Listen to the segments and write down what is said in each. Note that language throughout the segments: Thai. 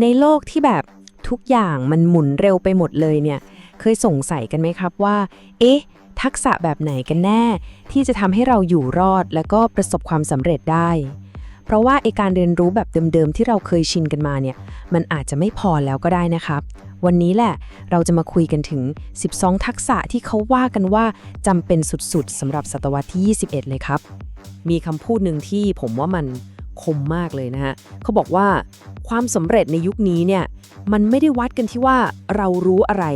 ในโลกที่แบบทุกอย่างมันหมุนเร็วไปหมดเลยเนี่ย เคยสงสัยกันไหมครับว่า เอ๊ะ ทักษะแบบไหนกันแน่ ที่จะทำให้เราอยู่รอดและก็ประสบความสำเร็จได้ เพราะว่าไอการเรียนรู้แบบเดิมๆ ที่เราเคยชินกันมาเนี่ย มันอาจจะไม่พอแล้วก็ได้นะครับ วันนี้แหละเราจะมาคุยกันถึง 12 ทักษะที่เขาว่ากันว่าจำเป็นสุดๆสำหรับศตวรรษที่ 21 เลยครับ มีคำพูดหนึ่งที่ผมว่ามัน คมมากเลยนะฮะเขาบอกว่าความสำเร็จในยุคนี้เนี่ยมันไม่ได้วัดกันที่ว่าเรารู้อะไร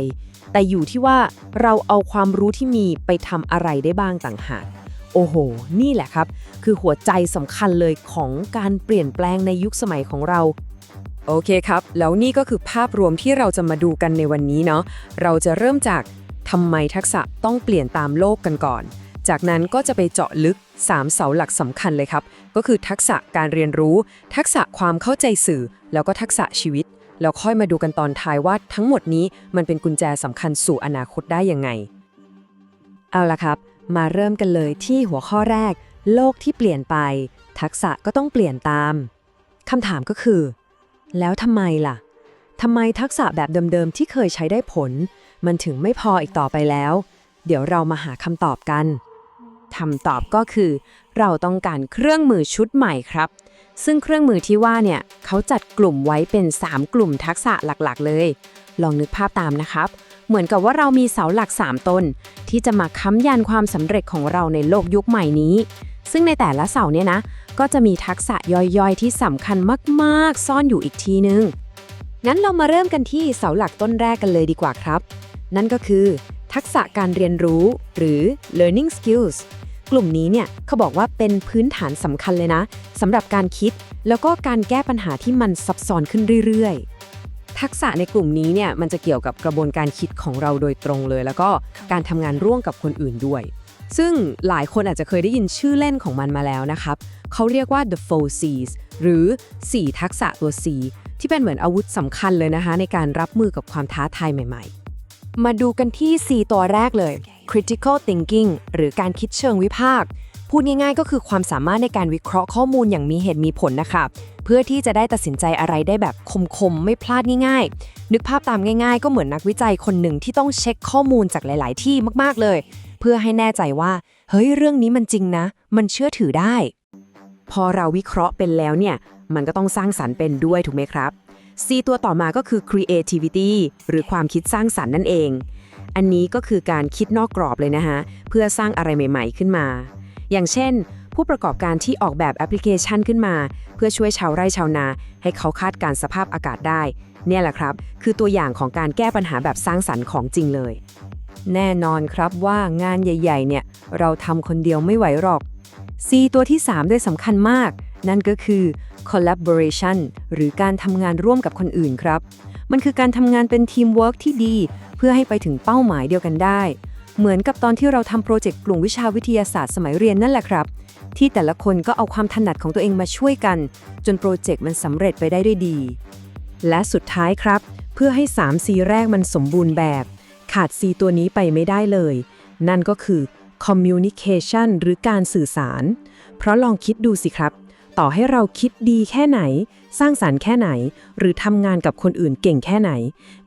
แต่อยู่ที่ว่าเราเอาความรู้ที่มีไปทำอะไรได้บ้างต่างหากโอ้โห นี่แหละครับ คือหัวใจสำคัญเลยของการเปลี่ยนแปลงในยุคสมัยของเรา โอเคครับ แล้วนี่ก็คือภาพรวมที่เราจะมาดูกันในวันนี้เนาะ เราจะเริ่มจากทำไมทักษะต้องเปลี่ยนตามโลกกันก่อน จากนั้นก็จะไปเจาะลึก 3 เสาหลักสำคัญเลยครับ ก็คือทักษะการเรียนรู้ ทักษะความเข้าใจสื่อ แล้วก็ทักษะชีวิต แล้วค่อยมาดูกันตอนท้ายว่าทั้งหมดนี้มันเป็นกุญแจสำคัญสู่อนาคตได้ยังไง เอาละครับ มาเริ่มกันเลยที่หัวข้อแรก โลกที่เปลี่ยนไป ทักษะก็ต้องเปลี่ยนตามคำถามก็คือ แล้วทำไมล่ะทำไมทักษะแบบเดิมๆที่เคยใช้ได้ผล มันถึงไม่พออีกต่อไปแล้ว เดี๋ยวเรามาหาคำตอบกัน คำตอบก็คือ เราต้องการเครื่องมือชุดใหม่ครับ ซึ่งเครื่องมือที่ว่าเนี่ยเขาจัดกลุ่มไว้เป็น 3 กลุ่มทักษะหลักๆ เลย ลองนึกภาพตามนะครับ เหมือนกับว่าเรามีเสาหลัก 3 ต้น ที่จะมาค้ำยันความสำเร็จของเราในโลกยุคใหม่นี้ ซึ่งในแต่ละเสาเนี่ยนะ ก็จะมีทักษะย่อยๆ ที่สำคัญมากๆ ซ่อนอยู่อีกทีนึงงั้นเรามาเริ่มกันที่เสาหลักต้นแรกกันเลยดีกว่าครับ นั่นก็คือ ทักษะการเรียนรู้ หรือ learning skills กลุ่มนี้เนี่ยเขาบอกว่าเป็นพื้นฐานสำคัญเลยนะสำหรับการคิด แล้วก็การแก้ปัญหาที่มันซับซ้อนขึ้นเรื่อยๆ ทักษะในกลุ่มนี้เนี่ยมันจะเกี่ยวกับกระบวนการคิดของเราโดยตรงเลย แล้วก็การทำงานร่วมกับคนอื่นด้วย ซึ่งหลายคนอาจจะเคยได้ยินชื่อเล่นของมันมาแล้วนะครับเขาเรียกว่า the four C's หรือ 4 ทักษะตัว C ที่เป็นเหมือนอาวุธสำคัญเลยนะคะ ในการรับมือกับความท้าทายใหม่ๆ มาดูกันที่ C ตัวแรกเลย critical thinking หรือการคิดเชิงวิพากษ์พูดง่ายๆ ก็คือความสามารถในการวิเคราะห์ข้อมูลอย่างมีเหตุมีผลนะคะเพื่อที่จะได้ตัดสินใจอะไรได้แบบคมๆ ไม่พลาดง่ายๆ นึกภาพตามง่าย ๆ ก็เหมือนนักวิจัยคนหนึ่งที่ต้องเช็คข้อมูลจากหลาย ๆ ที่มากๆเลย เพื่อให้แน่ใจว่า เฮ้ยเรื่องนี้มันจริงนะ มันเชื่อถือได้ พอเราวิเคราะห์เป็นแล้วเนี่ย มันก็ต้องสร้างสรรค์เป็นด้วยถูกไหมครับ C ตัวต่อมาก็คือ creativity หรือความคิดสร้างสรรค์นั่นเอง อันนี้ก็คือการคิดนอกกรอบเลยนะฮะเพื่อสร้างอะไรใหม่ ๆ ขึ้นมา อย่างเช่น ผู้ประกอบการที่ออกแบบแอปพลิเคชันขึ้นมา เพื่อช่วยชาวไร่ชาวนา ให้เขาคาดการสภาพอากาศได้ เนี่ยแหละครับ คือตัวอย่างของการแก้ปัญหาแบบสร้างสรรค์ของจริงเลย แน่นอนครับว่างานใหญ่ ๆ เนี่ยเราทำคนเดียวไม่ไหวหรอก C ตัวที่ 3 ด้วยสำคัญมาก นั่นก็คือ collaboration หรือการทำงานร่วมกับคนอื่นครับ มันคือการทำงานเป็นทีมเวิร์กที่ดี เพื่อให้ไปถึงเป้าหมายเดียวกันได้ เหมือนกับตอนที่เราทำโปรเจกต์กลุ่มวิชาวิทยาศาสตร์สมัยเรียนนั่นแหละครับ ที่แต่ละคนก็เอาความถนัดของตัวเองมาช่วยกัน จนโปรเจกต์มันสำเร็จไปได้ด้วยดี และสุดท้ายครับ เพื่อให้ 3 C แรกมันสมบูรณ์แบบ ขาด C ตัวนี้ไปไม่ได้เลย นั่นก็คือ communication หรือการสื่อสาร เพราะลองคิดดูสิครับ ต่อให้เราคิดดีแค่ไหน สร้างสารรค์แค่ไหน หรือทำงานกับคนอื่นเก่งแค่ไหน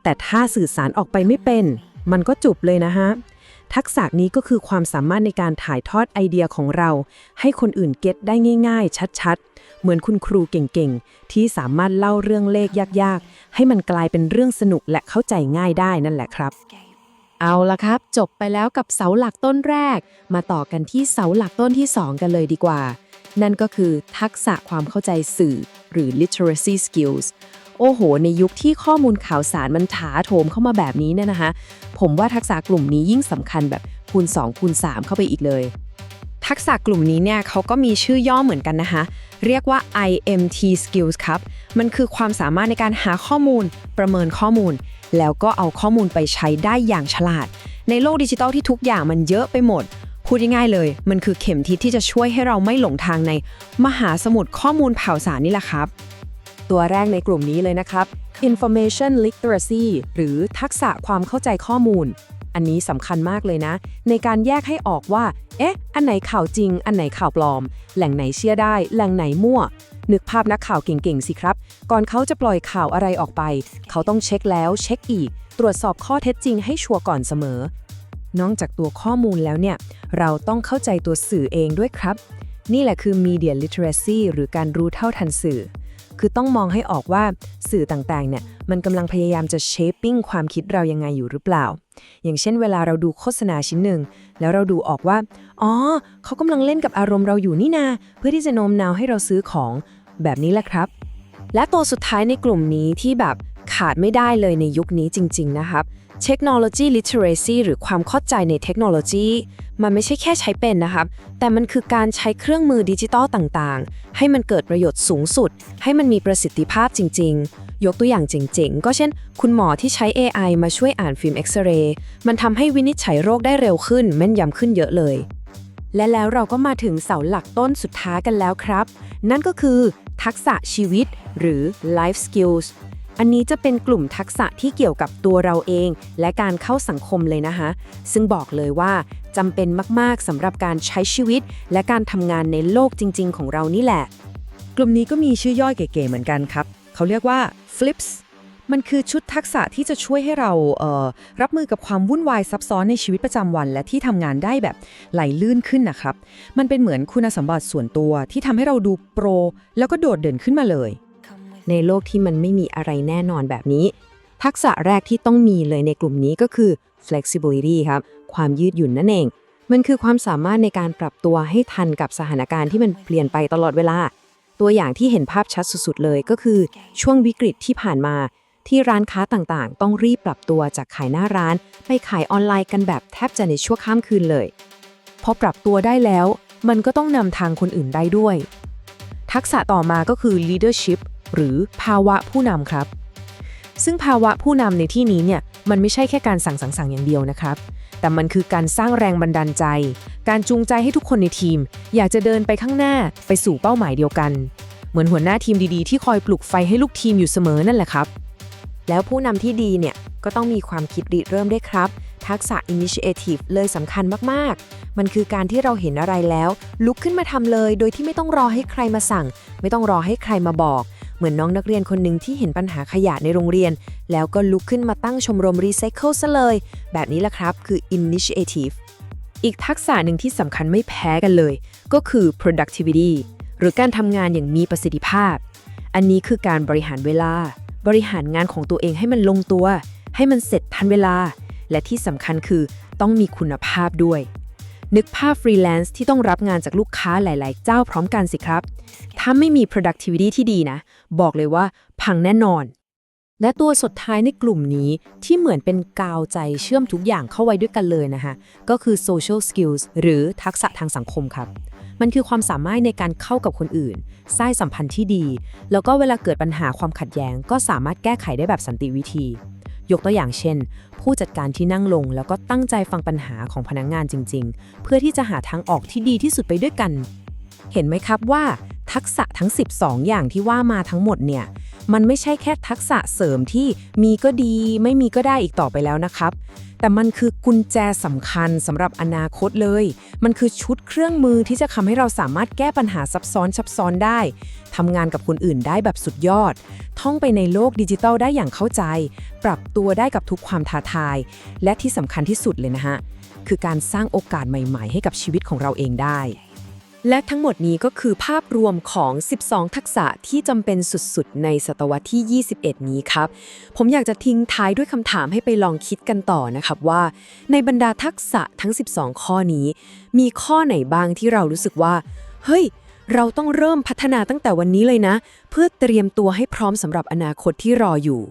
แต่ถ้าสื่อสารออกไปไม่เป็น มันก็จุบเลยนะฮะ ทักษะนี้ก็คือความสามารถในการถ่ายทอดไอเดียของเรา ให้คนอื่นเก็ตได้ง่าย ๆ ชัดๆ เหมือนคุณครูเก่งๆ ที่สามารถเล่าเรื่องเลขยากๆ ให้มันกลายเป็นเรื่องสนุกและเข้าใจง่ายได้นั่นแหละครับเอาละครับ จบไปแล้วกับเสาหลักต้นแรก มาต่อกันที่เสาหลักต้นที่ 2 กันเลยดีกว่า นั่นก็คือทักษะความเข้าใจสื่อ หรือ literacy skills โอ้โห ในยุคที่ข้อมูลข่าวสารมันถาโถมเข้ามาแบบนี้เนี่ยนะคะผมว่าทักษะกลุ่มนี้ยิ่งสำคัญแบบคูณ2คูณ3เข้าไปอีกเลย ทักษะกลุ่มนี้เนี่ยเขาก็มีชื่อย่อเหมือนกันนะคะเรียกว่า IMT skills ครับ มันคือความสามารถในการหาข้อมูล ประเมินข้อมูล แล้วก็เอาข้อมูลไปใช้ได้อย่างฉลาด ในโลกดิจิทัลที่ทุกอย่างมันเยอะไปหมด พูดง่ายๆเลย มันคือเข็มทิศที่จะช่วยให้เราไม่หลงทางในมหาสมุทรข้อมูลข่าวสารนี่แหละครับ ตัวแรกในกลุ่มนี้เลยนะครับ information literacy หรือทักษะความเข้าใจข้อมูล อันนี้สำคัญมากเลยนะ ในการแยกให้ออกว่า เอ๊ะ อันไหนข่าวจริง อันไหนข่าวปลอม แหล่งไหนเชื่อได้ แหล่งไหนมั่ว นึกภาพนักข่าวเก่งๆสิครับ ก่อนเขาจะปล่อยข่าวอะไรออกไป เขาต้องเช็คแล้วเช็คอีก ตรวจสอบข้อเท็จจริงให้ชัวร์ก่อนเสมอ นอกจากตัวข้อมูลแล้วเนี่ย เราต้องเข้าใจตัวสื่อเองด้วยครับ นี่แหละคือ media literacy หรือการรู้เท่าทันสื่อ คือต้องมองให้ออกว่าสื่อต่างๆ เนี่ย มันกำลังพยายามจะ shaping ความคิดเรายังไงอยู่หรือเปล่า อย่างเช่นเวลาเราดูโฆษณาชิ้นหนึ่ง แล้วเราดูออกว่า อ๋อ เขากำลังเล่นกับอารมณ์เราอยู่นี่นา เพื่อที่จะโน้มน้าวให้เราซื้อของ แบบนี้แหละครับ และตัวสุดท้ายในกลุ่มนี้ที่แบบขาดไม่ได้เลยในยุคนี้จริง ๆ นะครับ Technology Literacy หรือความเข้าใจในเทคโนโลยี มันไม่ใช่แค่ใช้เป็นนะครับ แต่มันคือการใช้เครื่องมือดิจิตอลต่างๆ ให้มันเกิดประโยชน์สูงสุด ให้มันมีประสิทธิภาพจริง ๆ ยกตัวอย่างเจ๋งๆ ก็เช่น คุณหมอที่ใช้ AI มาช่วยอ่านฟิล์มเอ็กซเรย์ มันทำให้วินิจฉัยโรคได้เร็วขึ้น แม่นยำขึ้นเยอะเลย และแล้วเราก็มาถึงเสาหลักต้นสุดท้ายกันแล้วครับ นั่นก็คือ ทักษะชีวิต หรือ life skills อันนี้จะเป็นกลุ่มทักษะที่เกี่ยวกับตัวเราเอง และการเข้าสังคมเลยนะคะ ซึ่งบอกเลยว่าจำเป็นมากๆสำหรับการใช้ชีวิต และการทำงานในโลกจริง ๆ ของเรานี่แหละ กลุ่มนี้ก็มีชื่อย่อยเก๋ๆเหมือนกันครับ เขาเรียกว่า flips มันคือชุดทักษะที่จะช่วยให้เราเออรับมือกับความวุ่นวายซับซ้อนในชีวิตประจำวัน และที่ทำงานได้แบบไหลลื่นขึ้นนะครับ มันเป็นเหมือนคุณสมบัติส่วนตัวที่ทำให้เราดูโปร แล้วก็โดดเด่นขึ้นมาเลย ในโลกที่มันไม่มีอะไรแน่นอนแบบนี้ ทักษะแรกที่ต้องมีเลยในกลุ่มนี้ก็คือ flexibility ครับ ความยืดหยุ่นนั่นเอง มันคือความสามารถในการปรับตัวให้ทันกับสถานการณ์ที่มันเปลี่ยนไปตลอดเวลา ตัวอย่างที่เห็นภาพชัดสุดๆเลยก็คือ ช่วงวิกฤตที่ผ่านมา ที่ร้านค้าต่างๆ ต้องรีบปรับตัวจากขายหน้าร้าน ไปขายออนไลน์กันแบบแทบจะในชั่วข้ามคืนเลย พอปรับตัวได้แล้ว มันก็ต้องนำทางคนอื่นได้ด้วย ทักษะต่อมาก็คือ leadership หรือภาวะผู้นำครับ ซึ่งภาวะผู้นำในที่นี้เนี่ยมันไม่ใช่แค่การสั่งสั่งสั่งอย่างเดียวนะครับ แต่มันคือการสร้างแรงบันดาลใจ การจูงใจให้ทุกคนในทีม อยากจะเดินไปข้างหน้าไปสู่เป้าหมายเดียวกัน เหมือนหัวหน้าทีมดีๆ ที่คอยปลุกไฟให้ลูกทีมอยู่เสมอนั่นแหละครับ แล้วผู้นำที่ดีเนี่ย ก็ต้องมีความคิดริเริ่มด้วยครับ ทักษะ initiative เลยสำคัญมากๆ มันคือการที่เราเห็นอะไรแล้ว ลุกขึ้นมาทำเลย โดยที่ไม่ต้องรอให้ใครมาสั่ง ไม่ต้องรอให้ใครมาบอก เหมือนน้องนักเรียนคนหนึ่งที่เห็นปัญหาขยะในโรงเรียน แล้วก็ลุกขึ้นมาตั้งชมรมรีไซเคิลซะเลย แบบนี้แหละครับคือ initiative อีกทักษะหนึ่งที่สำคัญไม่แพ้กันเลย ก็คือ productivity หรือการทำงานอย่างมีประสิทธิภาพ อันนี้คือการบริหารเวลา บริหารงานของตัวเองให้มันลงตัว ให้มันเสร็จทันเวลา และที่สำคัญคือต้องมีคุณภาพด้วย นึกภาพฟรีแลนซ์ที่ต้องรับงานจากลูกค้าหลาย ๆ เจ้าพร้อมกันสิครับ ถ้าไม่มี productivity ที่ดีนะ บอกเลยว่าพังแน่นอน และตัวสุดท้ายในกลุ่มนี้ที่เหมือนเป็นกาวใจเชื่อมทุกอย่างเข้าไว้ด้วยกันเลยนะคะก็คือ social skills หรือทักษะทางสังคมครับมันคือความสามารถในการเข้ากับคนอื่น สร้างสัมพันธ์ที่ดี แล้วก็เวลาเกิดปัญหาความขัดแย้ง ก็สามารถแก้ไขได้แบบสันติวิธี ยกตัวอย่างเช่น ผู้จัดการที่นั่งลงแล้วก็ตั้งใจฟังปัญหาของพนักงงานจริง ๆ เพื่อที่จะหาทางออกที่ดีที่สุดไปด้วยกัน เห็นไหมครับว่า ทักษะทั้ง 12 อย่างที่ว่ามาทั้งหมดเนี่ย มันไม่ใช่แค่ทักษะเสริมที่มีก็ดี ไม่มีก็ได้อีกต่อไปแล้วนะครับ แต่มันคือกุญแจสำคัญสำหรับอนาคตเลย มันคือชุดเครื่องมือที่จะทำให้เราสามารถแก้ปัญหาซับซ้อนซับซ้อนได้ทำงานกับคนอื่นได้แบบสุดยอด ท่องไปในโลกดิจิทัลได้อย่างเข้าใจ ปรับตัวได้กับทุกความท้าทาย และที่สำคัญที่สุดเลยนะฮะ คือการสร้างโอกาสใหม่ ๆ ให้กับชีวิตของเราเองได้ และทั้งหมดนี้ก็คือภาพรวมของ 12 ทักษะที่จำเป็นสุดๆ ในศตวรรษที่ 21 นี้ครับ ผมอยากจะทิ้งท้ายด้วยคำถามให้ไปลองคิดกันต่อนะครับว่า ในบรรดาทักษะทั้ง 12 ข้อนี้ มีข้อไหนบ้างที่เรารู้สึกว่า เฮ้ย เราต้องเริ่มพัฒนาตั้งแต่วันนี้เลยนะ เพื่อเตรียมตัวให้พร้อมสำหรับอนาคตที่รออยู่